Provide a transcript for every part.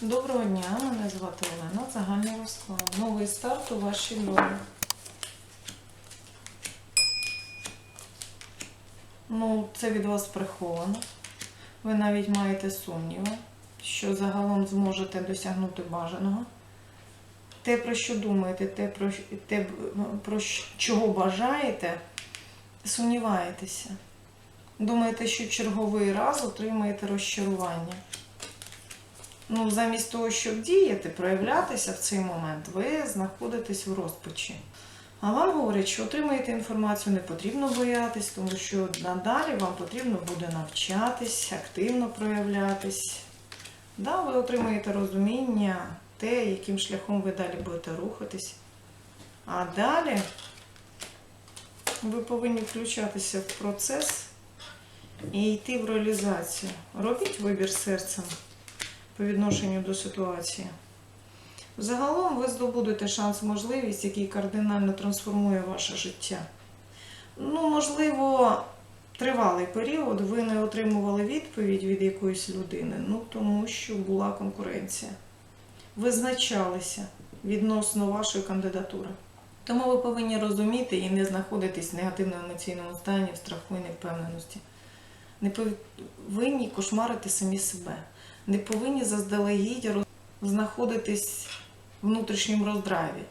Доброго дня, мене звати Олена. Загальний розклад. Новий старт у вашій долі. Ну, це від вас приховано. Ви навіть маєте сумніви, що загалом зможете досягнути бажаного. Те, про що думаєте, те, про, те, про чого бажаєте, сумніваєтеся. Думаєте, що черговий раз отримаєте розчарування. Ну, замість того, щоб діяти, проявлятися в цей момент, ви знаходитесь в розпачі. А вам говорять, що отримаєте інформацію, не потрібно боятись, тому що надалі вам потрібно буде навчатись, активно проявлятись. Да, ви отримаєте розуміння, те, яким шляхом ви далі будете рухатись. А далі ви повинні включатися в процес і йти в реалізацію. Робіть вибір серцем по відношенню до ситуації. Загалом ви здобудете шанс, можливість, який кардинально трансформує ваше життя. Ну, можливо, тривалий період ви не отримували відповідь від якоїсь людини, ну тому що була конкуренція. Визначалися відносно вашої кандидатури. Тому ви повинні розуміти і не знаходитись в негативному емоційному стані, в страху і невпевненості. Не повинні кошмарити самі себе не повинні заздалегідь знаходитись в внутрішньому роздраві.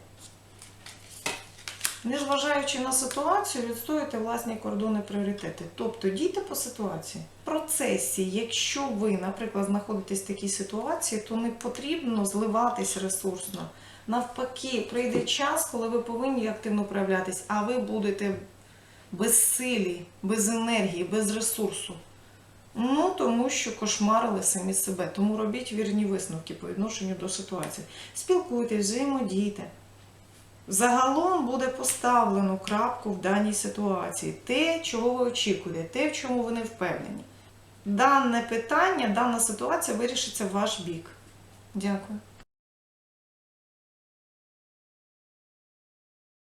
Незважаючи на ситуацію, відстоюйте власні кордони пріоритети. Тобто дійте по ситуації. В процесі, якщо ви, наприклад, знаходитесь в такій ситуації, то не потрібно зливатись ресурсно. Навпаки, прийде час, коли ви повинні активно проявлятись, а ви будете безсилі, без енергії, без ресурсу. Ну, тому що кошмарили самі себе. Тому робіть вірні висновки по відношенню до ситуації. Спілкуйтесь, взаємодійте. Загалом буде поставлено крапку в даній ситуації. Те, чого ви очікуєте, те, в чому ви не впевнені. Дане питання, дана ситуація вирішиться в ваш бік. Дякую.